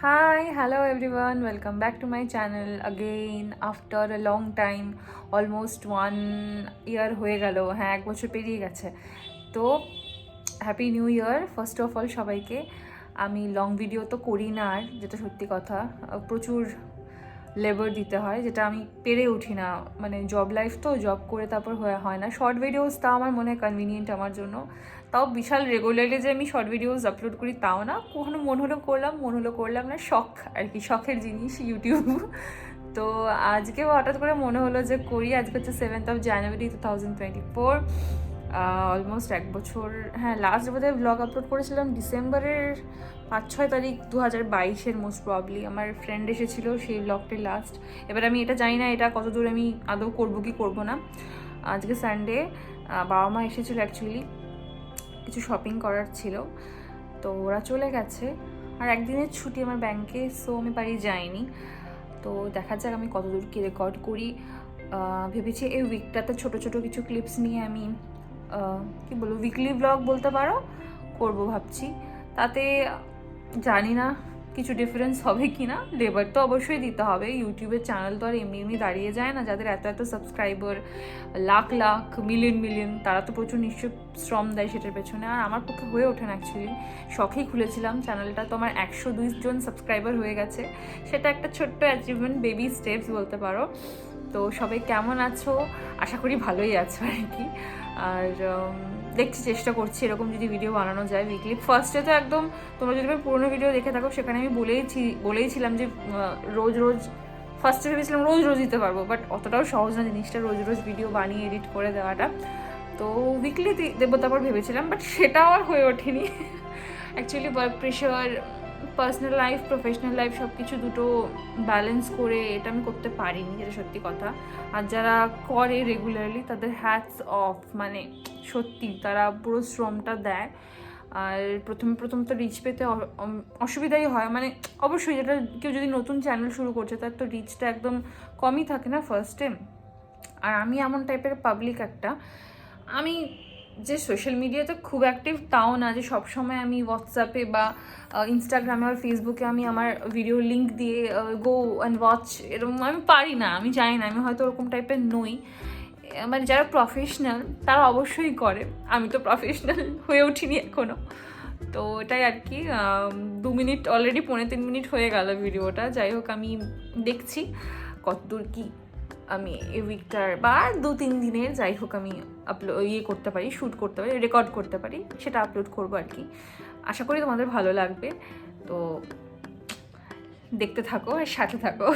Hi, hello everyone. Welcome back to my channel again. After a long time. Almost one year হয়ে গেল। হ্যাঁ এক বছর পেরিয়ে গেছে। তো happy new year first of all সবাইকে। আমি লং ভিডিও তো করি না আর যেটা সত্যি কথা। প্রচুর লেবার দিতে হয় যেটা আমি পেরে উঠি না। মানে জব লাইফ তো জব করে তারপর হয়ে না। শর্ট ভিডিওস তাও আমার মনে হয় কনভিনিয়েন্ট আমার জন্য। তাও বিশাল রেগুলারলি যে আমি শর্ট ভিডিওস আপলোড করি তাও না। কখনো মন হলো করলাম, মন হলো করলাম না, শখ আর কি, শখের জিনিস ইউটিউব তো আজকেও হঠাৎ করে মনে হলো যে করি, আজকে হচ্ছে seventh of January two thousand twenty four almost এক বছর হ্যাঁ লাস্ট বোধহয় ব্লগ আপলোড করেছিলাম ডিসেম্বরের পাঁচ ছয় তারিখ দু হাজার বাইশের মোস্ট প্রবলি আমার ফ্রেন্ড এসেছিল সেই ব্লগটাই লাস্ট এবার আমি এটা জানি না, এটা কত দূর আমি আদৌ করব কি করব না। আজকে সানডে বাবা মা এসেছিল অ্যাকচুয়ালি কিছু শপিং করার ছিল। তো ওরা চলে গেছে। আর একদিনের ছুটি আমার ব্যাংকে সো আমি বাড়ি যাইনি। তো দেখা যাক আমি কতদূর কী রেকর্ড করি। ভেবেছি এই উইকটাতে ছোট ছোট কিছু ক্লিপস নিয়ে আমি কি বলব উইকলি ব্লগ বলতে পারো, করব ভাবছি। তাতে জানি না কিছু ডিফারেন্স হবে কি না লেবার তো অবশ্যই দিতে হবে। ইউটিউবের চ্যানেল তো আর এমনি এমনি দাঁড়িয়ে যায় না। যাদের এত এত subscriber lakh lakh million million তারা তো প্রচুর নিশ্চয় শ্রম দেয় সেটার পেছনে। আর আমার পক্ষে হয়ে ওঠে না অ্যাকচুয়ালি শখেই খুলেছিলাম। চ্যানেলটা তো আমার একশো দুই জন সাবস্ক্রাইবার হয়ে গেছে। সেটা একটা ছোট্ট অ্যাচিভমেন্ট বেবি স্টেপস বলতে পারো। তো সবাই কেমন আছো? আশা করি ভালোই আছো আর কি। আর উম, দেখছি চেষ্টা করছি এরকম যদি ভিডিও বানানো যায় উইকলি ফার্স্টে তো একদম তোমরা যদি পুরোনো ভিডিও দেখে থাকো, সেখানে আমি বলেইছি, বলেইছিলাম যে রোজ রোজ ফার্স্টে ভেবেছিলাম রোজ রোজ দিতে পারব বাট অতটাও সহজ না জিনিসটা রোজ রোজ ভিডিও বানিয়ে এডিট করে দেওয়াটা। তো উইকলি দেবো তারপর ভেবেছিলাম বাট সেটাও আর হয়ে ওঠেনি। Actually work pressure personal life professional life সব কিছু দুটো ব্যালেন্স করে এটা আমি করতে পারিনি, যেটা সত্যি কথা। আর যারা করে রেগুলারলি তাদের হ্যাটস অফ মানে সত্যি তারা পুরো শ্রমটা দেয়। আর প্রথম প্রথম তো রিচ পেতে অসুবিধাই হয়। মানে অবশ্যই যেটা কেউ যদি নতুন চ্যানেল শুরু করছে, তার তো রিচটা একদম কমই থাকে না ফার্স্টে আর আমি এমন টাইপের পাবলিক একটা, আমি যে সোশ্যাল মিডিয়াতে খুব অ্যাক্টিভ তাও না যে সবসময় আমি হোয়াটসঅ্যাপে বা ইনস্টাগ্রামে আর ফেসবুকে আমি আমার ভিডিও লিঙ্ক দিয়ে গো অ্যান্ড ওয়াচ এরকম আমি পারি না, আমি জানি না, আমি হয়তো ওরকম টাইপের নই। মানে যারা প্রফেশনাল তারা অবশ্যই করে, আমি তো প্রফেশনাল হয়ে উঠিনি এখনও তো এটাই আর কি দু মিনিট অলরেডি পৌনে তিন মিনিট হয়ে গেল ভিডিওটা যাই হোক আমি দেখছি কতদূর কি আমি এই উইকটার বা দু, তিন দিনের যাই হোক আমি আপলোড ইয়ে করতে পারি শ্যুট করতে পারি রেকর্ড করতে পারি, সেটা আপলোড করব আর কি। আশা করি তোমাদের ভালো লাগবে। তো দেখতে থাকো আর সাথে থাকো।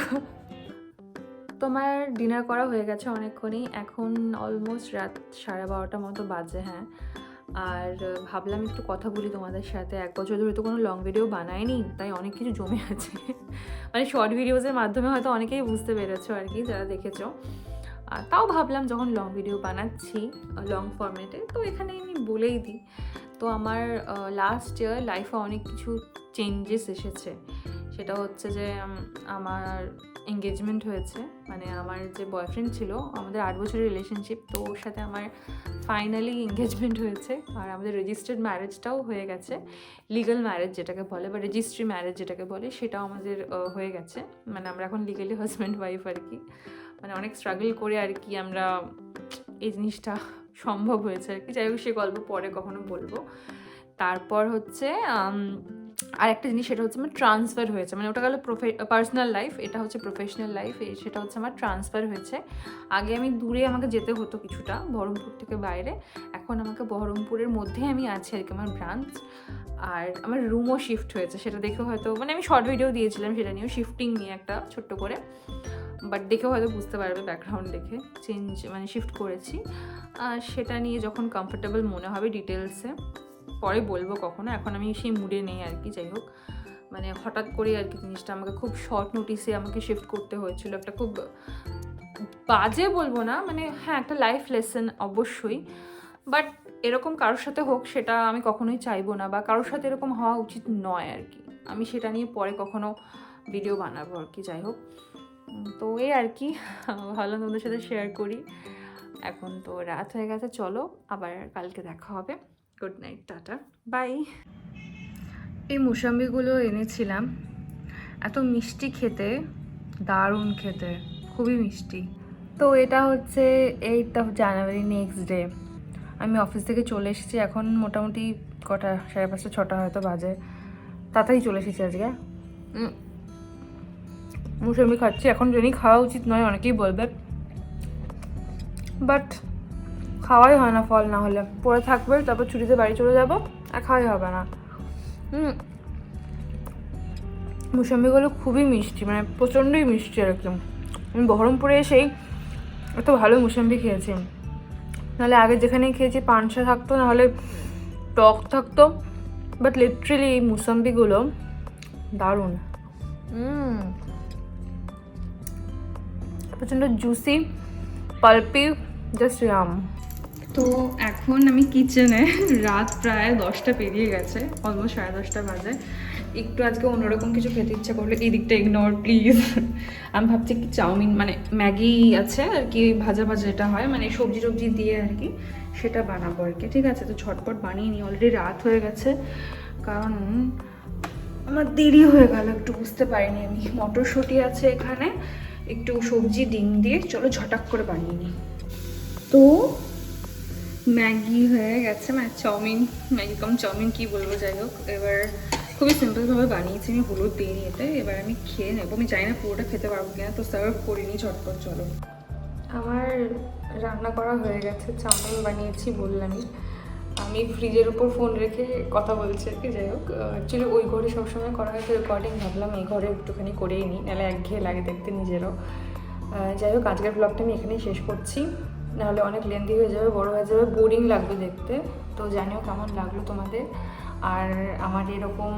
তোমার ডিনার করা হয়ে গেছে অনেকক্ষণই। এখন অলমোস্ট রাত সাড়ে বারোটা মতো বাজে হ্যাঁ। আর ভাবলাম একটু কথা বলি তোমাদের সাথে। এক বছর ধরে তো কোনো লং ভিডিও বানায়নি তাই অনেক কিছু জমে আছে। মানে শর্ট ভিডিওসের মাধ্যমে হয়তো অনেকেই বুঝতে পেরেছ আর কি, যারা দেখেছ। আর তাও ভাবলাম যখন লং ভিডিও বানাচ্ছি লং ফর্মেটে তো এখানে আমি বলেই দিই। তো আমার লাস্ট ইয়ার লাইফে অনেক কিছু চেঞ্জেস এসেছে। সেটা হচ্ছে যে আমার এঙ্গেজমেন্ট হয়েছে। মানে আমার যে বয়ফ্রেন্ড ছিল, আমাদের আট বছরের রিলেশনশিপ তো ওর সাথে আমার ফাইনালি এঙ্গেজমেন্ট হয়েছে। আর আমাদের রেজিস্টার্ড ম্যারেজটাও হয়ে গেছে। লিগাল ম্যারেজ যেটাকে বলে, বা রেজিস্ট্রি ম্যারেজ যেটাকে বলে, সেটাও আমাদের হয়ে গেছে। মানে আমরা এখন লিগালি হাজব্যান্ড ওয়াইফ আর কি। মানে অনেক স্ট্রাগল করে আর কি আমরা এই জিনিসটা সম্ভব হয়েছে আর কি। যাই হোক, সে গল্প পরে কখনো বলব। তারপর হচ্ছে আর একটা জিনিস, সেটা হচ্ছে আমার ট্রান্সফার হয়েছে। মানে ওটা গেল পার্সোনাল লাইফ এটা হচ্ছে প্রফেশনাল লাইফ সেটা হচ্ছে আমার ট্রান্সফার হয়েছে। আগে আমি দূরে আমাকে যেতে হতো কিছুটা, বহরমপুর থেকে বাইরে। এখন আমাকে বহরমপুরের মধ্যে আমি আছি আর কি, আমার ব্রাঞ্চ আর আমার রুমও শিফট হয়েছে, সেটা দেখে হয়তো মানে আমি শর্ট ভিডিও দিয়েছিলাম, সেটা নিয়েও শিফটিং নিয়ে একটা ছোট্ট করে। বাট দেখেও হয়তো বুঝতে পারবে ব্যাকগ্রাউন্ড দেখে চেঞ্জ মানে শিফট করেছি। আর সেটা নিয়ে যখন কমফোর্টেবল মনে হবে ডিটেলসে পরে বলব কখনো। এখন আমি সেই মুডে নেই আর কি, যাই হোক। মানে হঠাৎ করে আর কি জিনিসটা আমাকে খুব শর্ট নোটিসে আমাকে শিফট করতে হয়েছিল। একটা খুব বাজে বলব না মানে হ্যাঁ একটা লাইফ লেসন অবশ্যই। বাট এরকম কারোর সাথে হোক, সেটা আমি কখনোই চাইব না বা কারোর সাথে এরকম হওয়া উচিত নয় আর কি। আমি সেটা নিয়ে পরে কখনো ভিডিও বানাবো আর কি, যাই হোক। তো এই আর কি, ভালো তোমাদের সাথে শেয়ার করি। এখন তো রাত হয়ে গেছে, চলো আবার কালকে দেখা হবে। গুড নাইট টাটা বাই এই মুসাম্বিগুলো এনেছিলাম। এত মিষ্টি খেতে, দারুণ খেতে, খুবই মিষ্টি। তো এটা হচ্ছে eight of January next day আমি অফিস থেকে চলে এসেছি, এখন মোটামুটি কটা, সাড়ে পাঁচটা, ছটা হয়তো বাজে। তাড়াতাড়ি চলে এসেছি আজকে। মুসাম্বি খাচ্ছি, এখন জানি খাওয়া উচিত নয়, অনেকেই বলবে। বাট খাওয়াই হয় না ফল না হলে। পরে থাকবে, তারপর ছুটিতে বাড়ি চলে যাব, আর খাওয়াই হবে না। হুম। মুসাম্বিগুলো খুবই মিষ্টি মানে প্রচণ্ডই মিষ্টি আর কি আমি বহরমপুরে এসেই এত ভালো মুসাম্বি খেয়েছি। নাহলে আগে যেখানে খেয়েছি পানসা থাকতো, নাহলে টক থাকতো বাট লিটারেলি এই মুসাম্বিগুলো দারুণ। প্রচণ্ড জুসি পালপি জাস্ট ইয়াম তো এখন আমি কিচেনে রাত প্রায় দশটা পেরিয়ে গেছে অলমোস্ট সাড়ে দশটা বাজে। একটু আজকে অন্যরকম কিছু খেতে ইচ্ছা করলে এই দিকটা ইগনোর প্লিজ আমি ভাবছি কি চাউমিন মানে ম্যাগি আছে আর কি, ভাজা ভাজা যেটা হয় মানে সবজি টবজি দিয়ে আর কি, সেটা বানাবো আর কি। ঠিক আছে, তো ঝটপট বানিয়ে নিই। অলরেডি রাত হয়ে গেছে, কারণ আমার দেরি হয়ে গেল, একটু বুঝতে পারিনি আমি। মটরশুঁটি আছে এখানে, একটু সবজি, ডিম দিয়ে। চলো ঝটাক করে বানিয়ে নিই। তো ম্যাগি হয়ে গেছে মানে চাউমিন, ম্যাগি কম চাউমিন কী বলব, যাই হোক। এবার খুবই সিম্পলভাবে বানিয়েছি, আমি হলুদ দিয়ে এতে। এবার আমি খেয়ে নেব। আমি জানি না পুরোটা খেতে পারব কিনা, তো সার্ভ করিনি ঝটপট, চলো। আমার রান্না করা হয়ে গেছে, চাউমিন বানিয়েছি বললামই। আমি ফ্রিজের উপর ফোন রেখে কথা বলছি আর কি, যাই হোক। অ্যাকচুয়ালি ওই ঘরে সবসময় করা হয় তো রেকর্ডিং ভাবলাম এই ঘরে একটুখানি করেই নিই নাহলে একঘেয়ে লাগে দেখতে নিজেরও। যাই হোক, আজকের ব্লগটা আমি এখানেই শেষ করছি। নাহলে অনেক লেন্দি হয়ে যাবে, বড় হয়ে যাবে বোরিং লাগবে দেখতে। তো জানিও কেমন লাগল তোমাদের। আর আমার এরকম,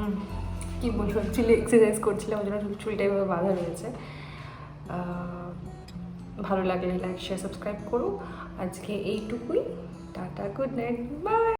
কি বলব চুলি এক্সারসাইজ করছিলাম, ওই জন্য চুলটা এভাবে বাধা রয়েছে। ভালো লাগলে লাইক শেয়ার সাবস্ক্রাইব করো। আজকে এইটুকুই। Tata good night bye